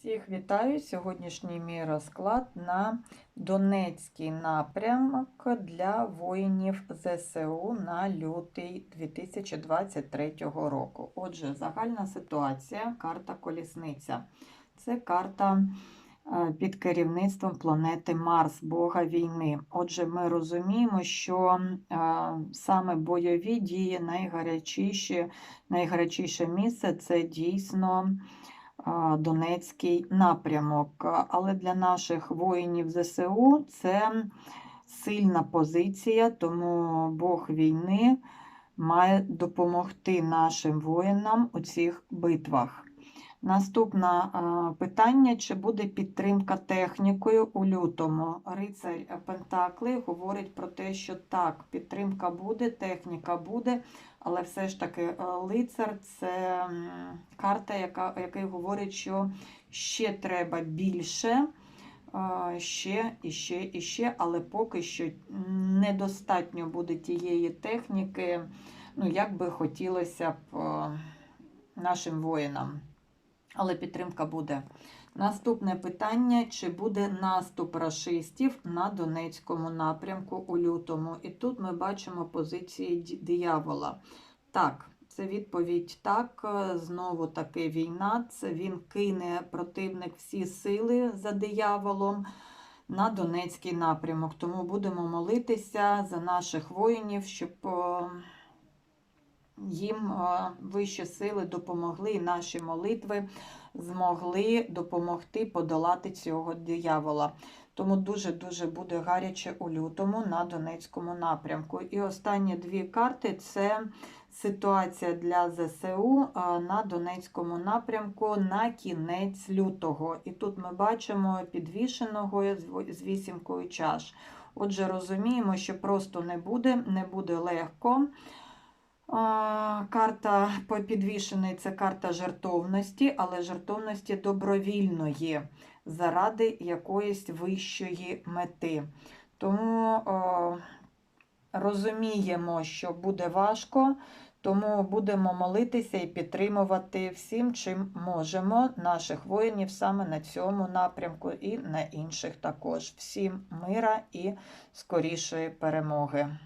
Всіх вітаю! Сьогоднішній мій розклад на Донецький напрямок для воїнів ЗСУ на лютий 2023 року. Отже, загальна ситуація, карта Колісниця. Це карта е, під керівництвом планети Марс, Бога війни. Отже, ми розуміємо, що е, саме бойові дії найгарячіші, найгарячіше місце це дійсно. Донецький напрямок. Але для наших воїнів ЗСУ це сильна позиція, тому Бог війни має допомогти нашим воїнам у цих битвах. Наступне питання: чи буде підтримка технікою у лютому? Рицарь Пентакли говорить про те, що так, підтримка буде, техніка буде, але все ж таки е, лицар це карта, яка, яка говорить, що ще треба більше, е, ще і ще і ще, але поки що недостатньо буде тієї техніки, ну, як би хотілося б е, нашим воїнам. Але підтримка буде. Наступне питання: чи буде наступ рашистів на Донецькому напрямку у лютому? І тут ми бачимо позиції диявола. Так, це відповідь так. Знову таки війна. Це він кине противник всі сили за дияволом на Донецький напрямок. Тому будемо молитися за наших воїнів, щоб е, їм е, вищі сили допомогли, наші молитви змогли допомогти подолати цього диявола. Тому дуже-дуже буде гаряче у лютому на Донецькому напрямку. І останні дві карти це ситуація для ЗСУ на Донецькому напрямку на кінець лютого. І тут ми бачимо підвішеного з вісімкою чаш. Отже, розуміємо, що просто не буде, не буде легко. Карта підвішений це карта жертовності, але жертовності добровільної заради якоїсь вищої мети. Тому о, розуміємо, що буде важко, тому будемо молитися і підтримувати всім, чим можемо наших воїнів саме на цьому напрямку і на інших також. Всім мира і скорішої перемоги.